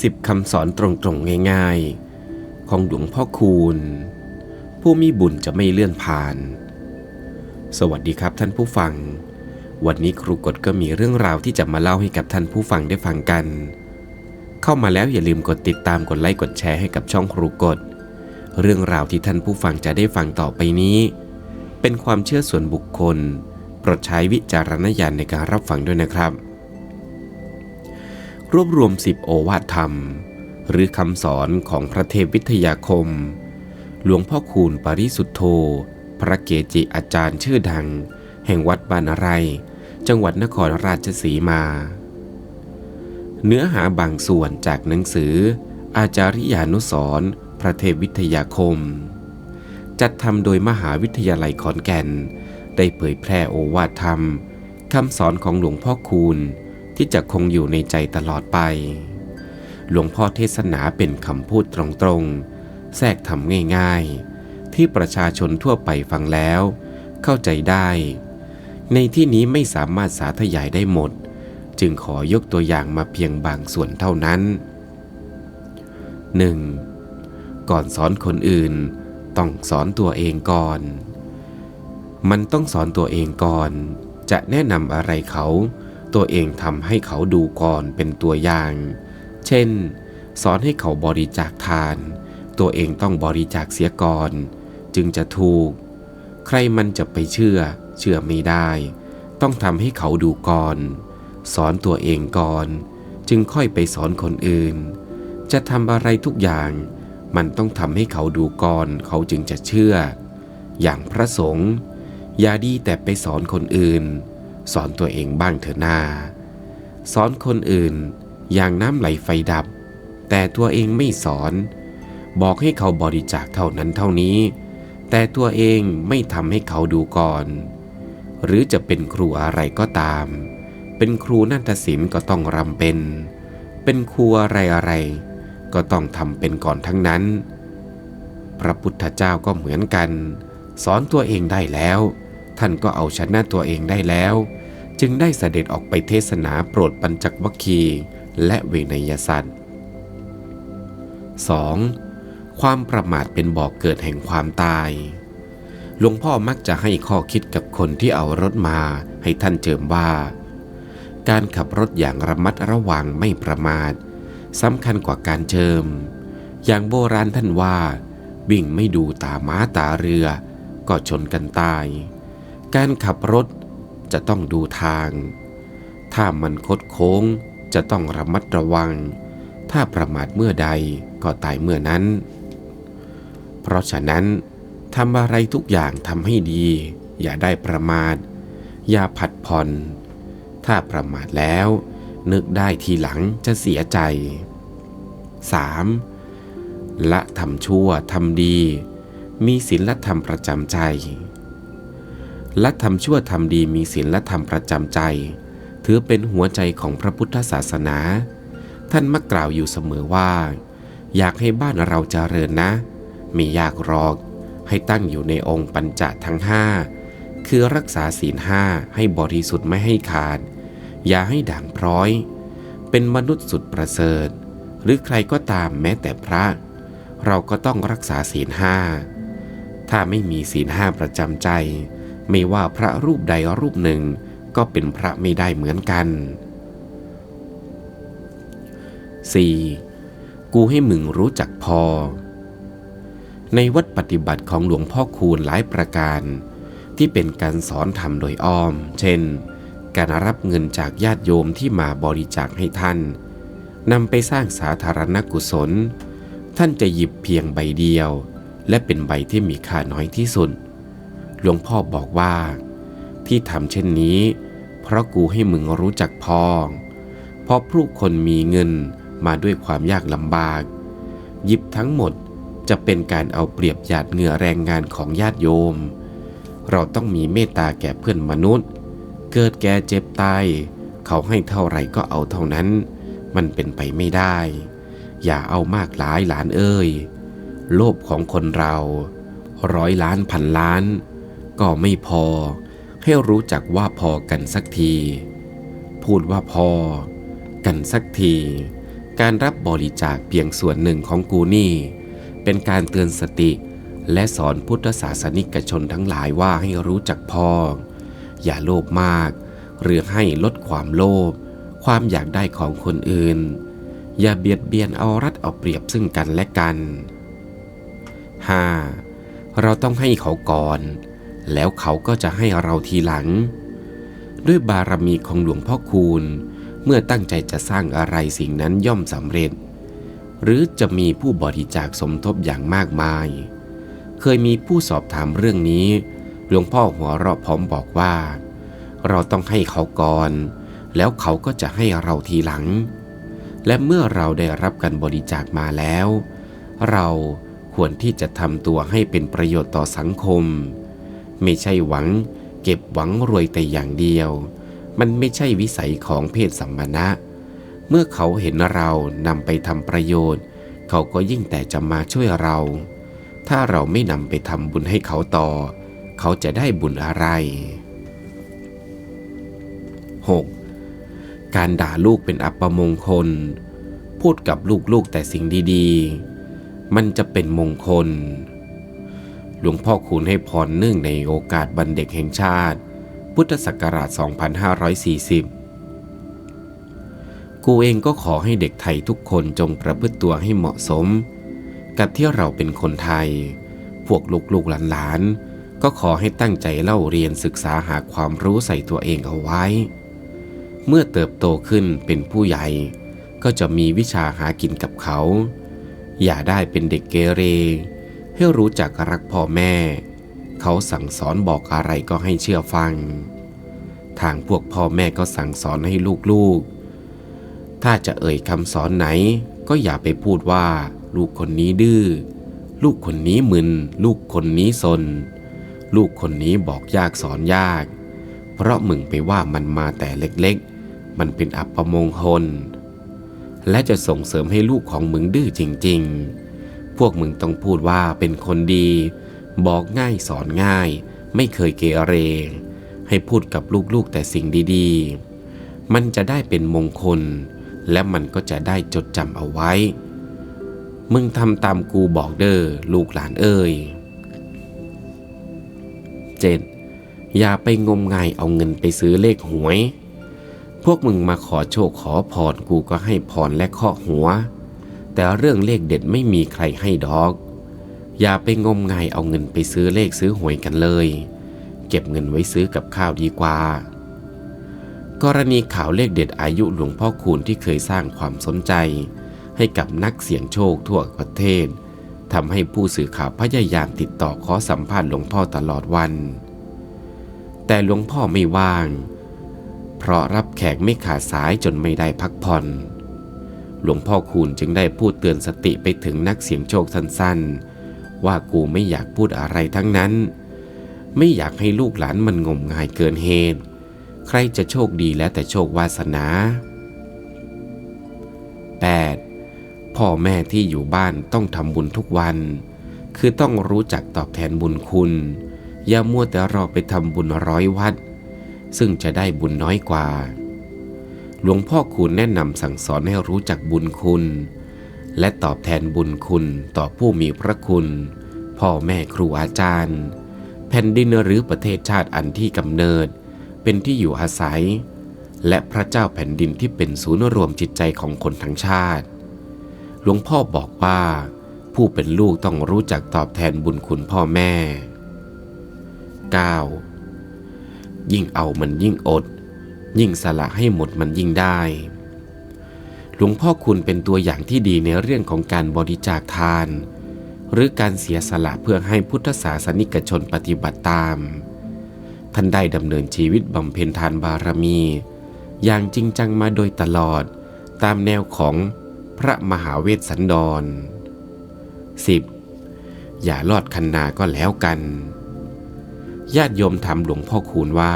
สิบคำสอนตรงๆง่ายๆ ของหลวงพ่อคูณ ผู้มีบุญจะไม่เลื่อนผ่าน สวัสดีครับท่านผู้ฟัง วันนี้ครูกฎก็มีเรื่องราวที่จะมาเล่าให้กับท่านผู้ฟังได้ฟังกัน เข้ามาแล้วอย่าลืมกดติดตามกดไลค์กดแชร์ให้กับช่องครูกฎเรื่องราวที่ท่านผู้ฟังจะได้ฟังต่อไปนี้ เป็นความเชื่อส่วนบุคคลโปรดใช้วิจารณญาณในการรับฟังด้วยนะครับ รวบรวมสิบโอวาทธรรม หรือคำสอนของพระเทพวิทยาคม หลวงพ่อคูณปริสุทธโธ พระเกจิอาจารย์ชื่อดัง แห่งวัดบานอะไร จังหวัดนครราชสีมา เนื้อหาบางส่วนจากหนังสือ อาจาริยานุสรพระเทพวิทยาคม จัดทำโดยมหาวิทยาลัยขอนแก่น ได้เผยแพร่โอวาทธรรมคำสอนของหลวงพ่อคูณ ที่จะคงอยู่ในใจตลอดไป หลวงพ่อเทศนาเป็นคำพูดตรงๆ แทรกทำง่ายๆ ที่ประชาชนทั่วไปฟังแล้ว เข้าใจได้ ในที่นี้ไม่สามารถสาธยายได้หมด จึงขอยกตัวอย่างมาเพียงบางส่วนเท่านั้น 1. ก่อนสอนคนอื่น ต้องสอนตัวเองก่อน มันต้องสอนตัวเองก่อนจะแนะนำอะไรเขา ตัวเองทำให้เขาดูก่อนเป็นตัวอย่าง เช่น สอนให้เขาบริจาคทาน ตัวเองต้องบริจาคเสียก่อน จึงจะถูก ใครมันจะไปเชื่อ เชื่อไม่ได้ ต้องทำให้เขาดูก่อน สอนตัวเองก่อน จึงค่อยไปสอนคนอื่น จะทำอะไรทุกอย่าง มันต้องทำให้เขาดูก่อน เขาจึงจะเชื่อ อย่างพระสงฆ์อย่าดีแต่ไปสอนคนอื่น สอนตัวเองบ้างเถอะนาสอนคนอื่นอย่างน้ำไหลไฟดับ แต่ตัวเองไม่สอน บอกให้เขาบริจาคเท่านั้นเท่านี้ แต่ตัวเองไม่ทำให้เขาดูก่อน หรือจะเป็นครูอะไรก็ตาม เป็นครูนาฏศิลป์ก็ต้องรำเป็น เป็นครูอะไรอะไร ก็ต้องทำเป็นก่อนทั้งนั้น พระพุทธเจ้าก็เหมือนกัน สอนตัวเองได้แล้ว ท่านก็เอาชนะตัวเองได้แล้ว จึงได้เสด็จออกไปเทศนาโปรดปัญจวัคคีและเวนยสัตว์ 2. ความประมาทเป็นบ่อกเกิดแห่งความตาย หลวงพ่อมักจะให้ข้อคิดกับคนที่เอารถมาให้ท่านเจิมว่า การขับรถอย่างระมัดระวังไม่ประมาทสำคัญกว่าการเจิม อย่างโบราณท่านว่า วิ่งไม่ดูตาม้าตาเรือ ก็ชนกันตาย การขับรถจะต้องดูทาง ถ้ามันคดโค้งจะต้องระมัดระวัง ถ้าประมาทเมื่อใดก็ตายเมื่อนั้น เพราะฉะนั้นทำอะไรทุกอย่างทำให้ดี อย่าได้ประมาท อย่าผัดผ่อน ถ้าประมาทแล้ว นึกได้ทีหลังจะเสียใจ 3. ละทำชั่วทำดี มีศีลธรรมประจำใจ ละทำชั่วทำดีมีศีลธรรมประจำใจ ถือเป็นหัวใจของพระพุทธศาสนา ท่านมักกล่าวอยู่เสมอว่า อยากให้บ้านเราเจริญนะ ไม่ยากหรอก ให้ตั้งอยู่ในองค์ปัญจทั้งห้าคือรักษาศีลห้าให้บริสุทธิ์ไม่ให้ขาด อย่าให้ด่างพร้อย เป็นมนุษย์สุดประเสริฐ หรือใครก็ตามแม้แต่พระ เราก็ต้องรักษาศีลห้าถ้าไม่มีศีลห้าประจำใจ ไม่ว่าพระรูปใดรูปหนึ่งก็เป็นพระไม่ได้เหมือนกัน 4. กูให้มึงรู้จักพอ ในวัดปฏิบัติของหลวงพ่อคูณหลายประการ ที่เป็นการสอนธรรมโดยอ้อม เช่น การรับเงินจากญาติโยมที่มาบริจาคให้ท่านนำไปสร้างสาธารณกุศล ท่านจะหยิบเพียงใบเดียว และเป็นใบที่มีค่าน้อยที่สุด หลวงพ่อบอกว่า ที่ทำเช่นนี้ เพราะกูให้มึงรู้จักพอเพราะผู้คนมีเงินมาด้วยความยากลำบาก หยิบทั้งหมดจะเป็นการเอาเปรียบหยาดเหงื่อแรงงานของญาติโยม เราต้องมีเมตตาแก่เพื่อนมนุษย์ เกิดแก่เจ็บตายเขาให้เท่าไหร่ก็เอาเท่านั้น มันเป็นไปไม่ได้ อย่าเอามากหลายหลานเอ้ย โลภของคนเรา ร้อยล้านพันล้าน ก็ไม่พอ ให้รู้จักว่าพอกันสักที พูดว่าพอ กันสักที การรับบริจาคเพียงส่วนหนึ่งของกูนี่ เป็นการเตือนสติและสอนพุทธศาสนิกชนทั้งหลายว่าให้รู้จักพอ อย่าโลภมาก หรือให้ลดความโลภความอยากได้ของคนอื่น อย่าเบียดเบียนเอารัดเอาเปรียบซึ่งกันและกัน 5. เราต้องให้เขาก่อน แล้วเขาก็จะให้เราทีหลัง ด้วยบารมีของหลวงพ่อคูณ เมื่อตั้งใจจะสร้างอะไรสิ่งนั้นย่อมสำเร็จ หรือจะมีผู้บริจาคสมทบอย่างมากมาย เคยมีผู้สอบถามเรื่องนี้ หลวงพ่อหัวเราะพร้อมบอกว่า เราต้องให้เขาก่อน แล้วเขาก็จะให้เราทีหลัง และเมื่อเราได้รับการบริจาคมาแล้ว เราควรที่จะทำตัวให้เป็นประโยชน์ต่อสังคม ไม่ใช่หวัง เก็บหวังรวยแต่อย่างเดียว มันไม่ใช่วิสัยของเพศสัมมณะ เมื่อเขาเห็นเรานำไปทำประโยชน์ เขาก็ยิ่งแต่จะมาช่วยเรา ถ้าเราไม่นำไปทำบุญให้เขาต่อ เขาจะได้บุญอะไร 6. การด่าลูกเป็นอัปมงคล พูดกับลูกๆแต่สิ่งดีๆ มันจะเป็นมงคล หลวงพ่อคูณให้พรเนื่องในโอกาสบันเด็กแห่งชาติ พุทธศักราช 2540 กูเองก็ขอให้เด็กไทยทุกคนจงประพฤติตัวให้เหมาะสม กับที่เราเป็นคนไทย พวกลูกๆหลานๆ ก็ขอให้ตั้งใจเล่าเรียนศึกษาหาความรู้ใส่ตัวเองเอาไว้ เมื่อเติบโตขึ้นเป็นผู้ใหญ่ ก็จะมีวิชาหากินกับเขา อย่าได้เป็นเด็กเกเร ให้รู้จักรักพ่อแม่ เขาสั่งสอนบอกอะไรก็ให้เชื่อฟัง ทางพวกพ่อแม่ก็สั่งสอนให้ลูกๆ ถ้าจะเอ่ยคำสอนไหน ก็อย่าไปพูดว่า ลูกคนนี้ดื้อ ลูกคนนี้มึน ลูกคนนี้ซน ลูกคนนี้บอกยากสอนยาก เพราะมึงไปว่ามันมาแต่เล็กๆ มันเป็นอัปมงคลและจะส่งเสริมให้ลูกของมึงดื้อจริง ๆ พวกมึงต้องพูดว่าเป็นคนดี บอกง่ายสอนง่าย ไม่เคยเกเร ให้พูดกับลูกๆแต่สิ่งดีๆ มันจะได้เป็นมงคล และมันก็จะได้จดจำเอาไว้ มึงทำตามกูบอกเด้อลูกหลานเอ้ย 7. อย่าไปงมงายเอาเงินไปซื้อเลขหวย พวกมึงมาขอโชคขอพรกูก็ให้พรและเคาะหัว แต่เรื่องเลขเด็ดไม่มีใครให้ดอก อย่าไปงมงายเอาเงินไปซื้อเลขซื้อหวยกันเลย เก็บเงินไว้ซื้อกับข้าวดีกว่า กรณีข่าวเลขเด็ดอายุหลวงพ่อคูณที่เคยสร้างความสนใจ ให้กับนักเสี่ยงโชคทั่วประเทศทำให้ผู้สื่อข่าวพยายามติดต่อขอสัมภาษณ์หลวงพ่อตลอดวัน แต่หลวงพ่อไม่ว่าง เพราะรับแขกไม่ขาดสายจนไม่ได้พักผ่อน หลวงพ่อคูณจึงได้พูดเตือนสติไปถึงนักเสี่ยงโชคสั้นๆ ว่ากูไม่อยากพูดอะไรทั้งนั้น ไม่อยากให้ลูกหลานมันงมงายเกินเหตุ ใครจะโชคดีแล้วแต่โชควาสนา 8. พ่อแม่ที่อยู่บ้านต้องทำบุญทุกวัน คือต้องรู้จักตอบแทนบุญคุณ อย่ามัวแต่รอไปทำบุญร้อยวัด ซึ่งจะได้บุญน้อยกว่า หลวงพ่อคุณแนะนำสั่งสอนให้รู้จักบุญคุณ และตอบแทนบุญคุณต่อผู้มีพระคุณ พ่อแม่ครูอาจารย์ แผ่นดินหรือประเทศชาติอันที่กำเนิด เป็นที่อยู่อาศัย และพระเจ้าแผ่นดินที่เป็นศูนย์รวมจิตใจของคนทั้งชาติ หลวงพ่อบอกว่า ผู้เป็นลูกต้องรู้จักตอบแทนบุญคุณพ่อแม่ 9. ยิ่งเอามันยิ่งอด ยิ่งสละให้หมดมันยิ่งได้ หลวงพ่อคุณเป็นตัวอย่างที่ดีในเรื่องของการบริจาคทาน หรือการเสียสละเพื่อให้พุทธศาสนิกชนปฏิบัติตาม ท่านได้ดำเนินชีวิตบำเพ็ญทานบารมี อย่างจริงจังมาโดยตลอด ตามแนวของพระมหาเวสสันดร 10. อย่าลอดคันนาก็แล้วกัน ญาติโยมถามหลวงพ่อคูณว่า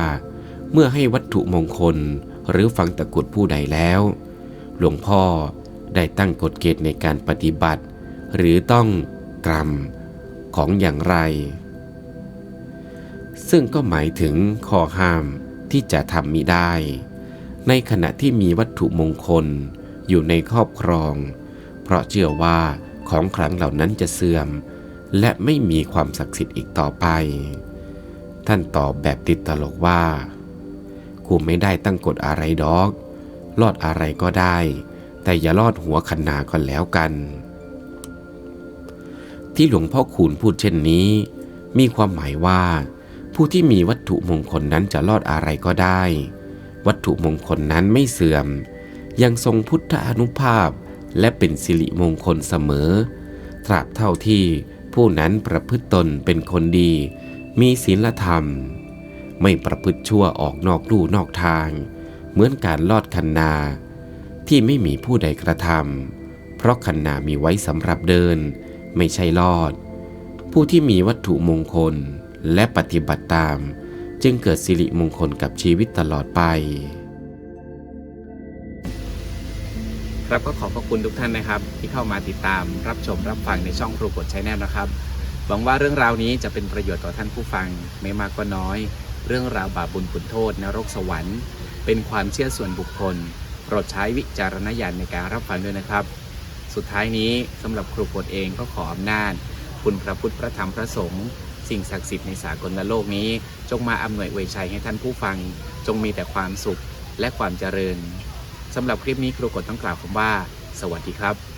เมื่อให้วัตถุมงคลหรือฟังตะกรุดผู้ใดแล้ว หลวงพ่อได้ตั้งกฎเกณฑ์ในการปฏิบัติ หรือต้องกรรมของอย่างไร ซึ่งก็หมายถึงข้อห้ามที่จะทำมิได้ ในขณะที่มีวัตถุมงคลอยู่ในครอบครอง เพราะเชื่อว่าของขลังเหล่านั้นจะเสื่อม และไม่มีความศักดิ์สิทธิ์อีกต่อไป ท่านตอบแบบติดตลกว่า กูไม่ได้ตั้งกฎอะไรดอก ลอดอะไรก็ได้ แต่อย่าลอดหัวคันนาก่อนแล้วกัน ที่หลวงพ่อคูณพูดเช่นนี้ มีความหมายว่า ผู้ที่มีวัตถุมงคลนั้นจะลอดอะไรก็ได้ วัตถุมงคลนั้นไม่เสื่อม ยังทรงพุทธานุภาพและเป็นสิริมงคลเสมอ ตราบเท่าที่ผู้นั้นประพฤติตนเป็นคนดี มีศีลธรรม ไม่ประพฤติชั่วออกนอกลู่นอกทาง เหมือนการลอดคันนา ที่ไม่มีผู้ใดกระทำเพราะคันนามีไว้สำหรับเดิน ไม่ใช่ลอด ผู้ที่มีวัตถุมงคลและปฏิบัติตาม จึงเกิดสิริมงคลกับชีวิตตลอดไป ครับก็ขอบพระคุณทุกท่านนะครับ ที่เข้ามาติดตามรับชมรับฟังในช่องครูกดใช้แนลนะครับหวังว่าเรื่องราวนี้จะเป็นประโยชน์ต่อท่านผู้ฟังไม่มากก็น้อย เรื่องราวบาปบุญคุณโทษนรกสวรรค์ เป็นความเชื่อส่วนบุคคลโปรดใช้วิจารณญาณในการรับฟังด้วยนะครับ สุดท้ายนี้สำหรับครูกดเองก็ขออำนาจ คุณพระพุทธพระธรรมพระสงฆ์สิ่งศักดิ์สิทธิ์ในสากลโลกนี้ จงมาอำนวยอวยชัยให้ท่านผู้ฟัง จงมีแต่ความสุขและความเจริญสำหรับคลิปนี้ครูกดต้องกล่าวคำว่า สวัสดีครับ